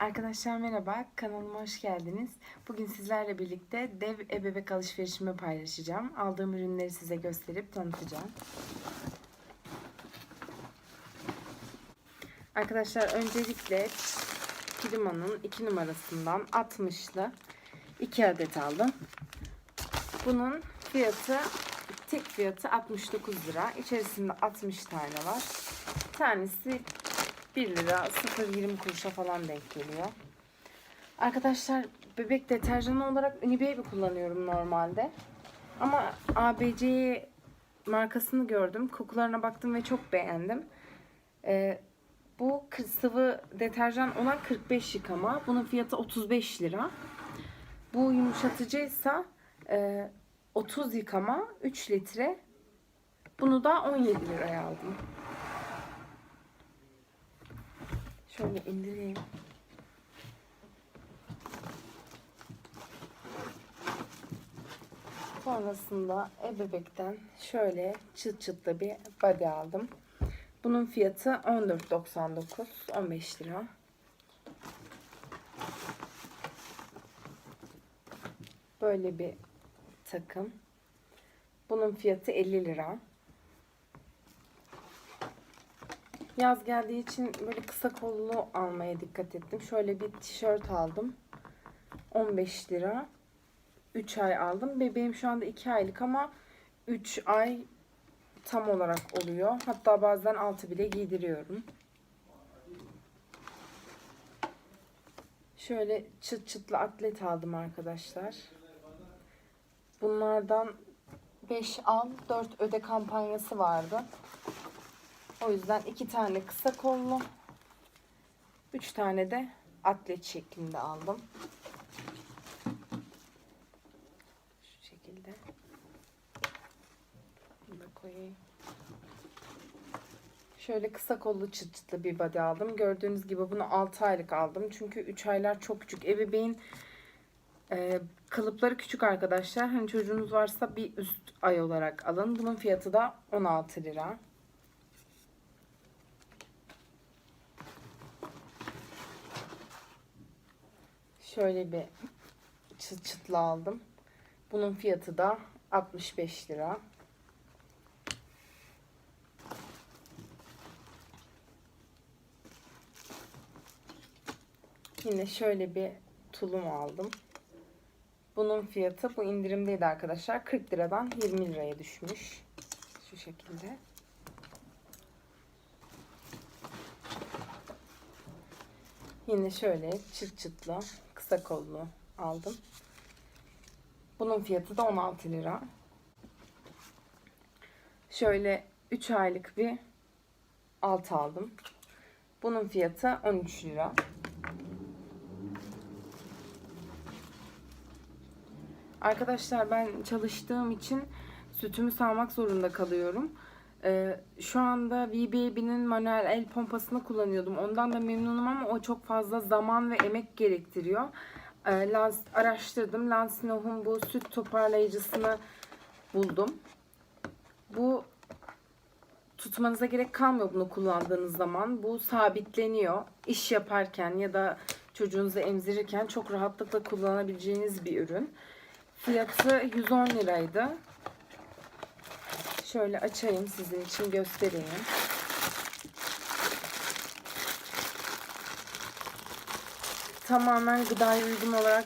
Arkadaşlar merhaba, kanalıma hoş geldiniz. Bugün sizlerle birlikte dev ebebek alışverişimi paylaşacağım. Aldığım ürünleri size gösterip tanıtacağım. Arkadaşlar öncelikle Prima'nın 2 numarasından 60'lı 2 adet aldım. Bunun fiyatı tek fiyatı 69 lira. İçerisinde 60 tane var. Tanesi 1 lira 0.20 kuruşa falan denk geliyor. Arkadaşlar bebek deterjanı olarak Unibaby kullanıyorum normalde. Ama ABC markasını gördüm. Kokularına baktım ve çok beğendim. Ee, bu sıvı deterjan olan 45 yıkama. Bunun fiyatı 35 lira. Bu yumuşatıcıysa e, 30 yıkama 3 litre. Bunu da 17 liraya aldım. Şöyle indireyim. Sonrasında ebebekten şöyle çıt çıtlı bir body aldım. Bunun fiyatı 14.99 15 lira. Böyle bir takım. Bunun fiyatı 50 lira. Yaz geldiği için böyle kısa kollu almaya dikkat ettim. Şöyle bir tişört aldım. 15 lira. 3 ay aldım. Bebeğim şu anda 2 aylık ama 3 ay tam olarak oluyor. Hatta bazen 6 bile giydiriyorum. Şöyle çıt çıtlı atlet aldım arkadaşlar. Bunlardan 5 al 4 öde kampanyası vardı. O yüzden iki tane kısa kollu, üç tane de atlet şeklinde aldım. Şu şekilde. Bunu da koyayım. Şöyle kısa kollu çıt çıtlı bir body aldım. Gördüğünüz gibi bunu 6 aylık aldım. Çünkü 3 aylar çok küçük. Ebeveyn e, kalıpları küçük arkadaşlar. Hani çocuğunuz varsa bir üst ay olarak alın. Bunun fiyatı da 16 lira. Şöyle bir çıt çıtlı aldım. Bunun fiyatı da 65 lira. Yine şöyle bir tulum aldım. Bunun fiyatı bu indirimdeydi arkadaşlar. 40 liradan 20 liraya düşmüş. Şu şekilde. Yine şöyle çıt çıtlı kısa kollu aldım. Bunun fiyatı da 16 lira. Şöyle 3 aylık bir alt aldım. Bunun fiyatı 13 lira. Arkadaşlar ben çalıştığım için sütümü sağmak zorunda kalıyorum. Ee, şu anda V-Baby'nin manuel el pompasını kullanıyordum. Ondan da memnunum ama o çok fazla zaman ve emek gerektiriyor. Ee, Lans, araştırdım. Lansinoh'un bu süt toparlayıcısını buldum. Bu tutmanıza gerek kalmıyor bunu kullandığınız zaman. Bu sabitleniyor. İş yaparken ya da çocuğunuzu emzirirken çok rahatlıkla kullanabileceğiniz bir ürün. Fiyatı 110 liraydı. Şöyle açayım sizin için göstereyim. Tamamen gıdaya uygun olarak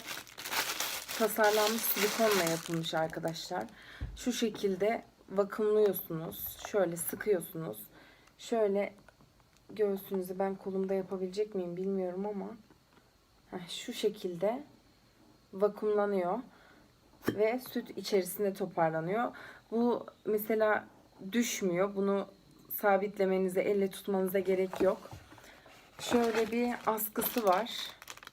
tasarlanmış silikonla yapılmış arkadaşlar. Şu şekilde vakumluyorsunuz. Şöyle sıkıyorsunuz. Şöyle göğsünüzü ben kolumda yapabilecek miyim bilmiyorum ama heh, şu şekilde vakumlanıyor ve süt içerisinde toparlanıyor. Bu mesela düşmüyor. Bunu sabitlemenize, elle tutmanıza gerek yok. Şöyle bir askısı var.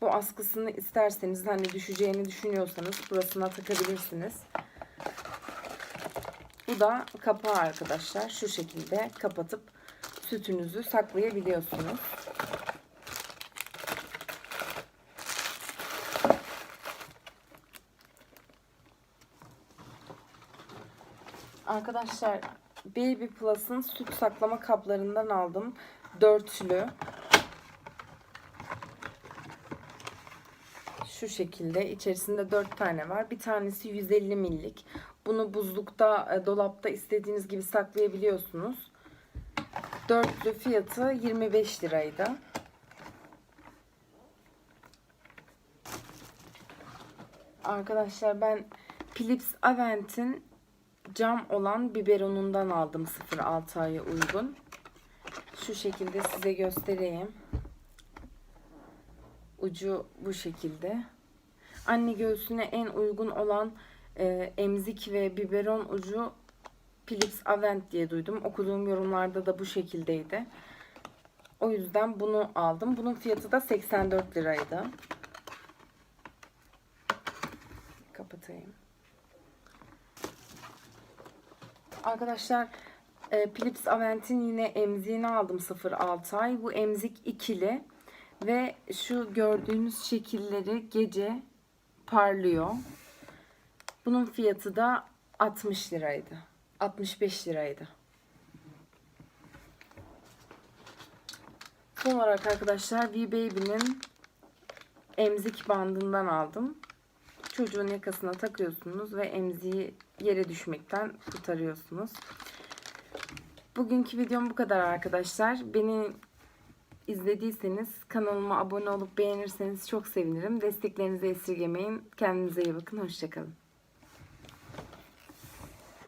Bu askısını isterseniz hani düşeceğini düşünüyorsanız burasına takabilirsiniz. Bu da kapağı arkadaşlar. Şu şekilde kapatıp sütünüzü saklayabiliyorsunuz. Arkadaşlar Baby Plus'ın süt saklama kaplarından aldım. Dörtlü. Şu şekilde içerisinde 4 tane var. Bir tanesi 150 millik. Bunu buzlukta, e, dolapta istediğiniz gibi saklayabiliyorsunuz. Dörtlü fiyatı 25 liraydı. Arkadaşlar ben Philips Avent'in cam olan biberonundan aldım 0-6 aya uygun. Şu şekilde size göstereyim. Ucu bu şekilde. Anne göğsüne en uygun olan e, emzik ve biberon ucu Philips Avent diye duydum. Okuduğum yorumlarda da bu şekildeydi. O yüzden bunu aldım. Bunun fiyatı da 84 liraydı. Kapatayım. Arkadaşlar e, Philips Avent'in yine emziğini aldım 0-6 ay. Bu emzik ikili ve şu gördüğünüz şekilleri gece parlıyor. Bunun fiyatı da 60 liraydı. 65 liraydı. Son olarak arkadaşlar V-Baby'nin emzik bandından aldım. Çocuğun yakasına takıyorsunuz ve emziği yere düşmekten kurtarıyorsunuz. Bugünkü videom bu kadar arkadaşlar. Beni izlediyseniz kanalıma abone olup beğenirseniz çok sevinirim. Desteklerinizi esirgemeyin. Kendinize iyi bakın. Hoşçakalın.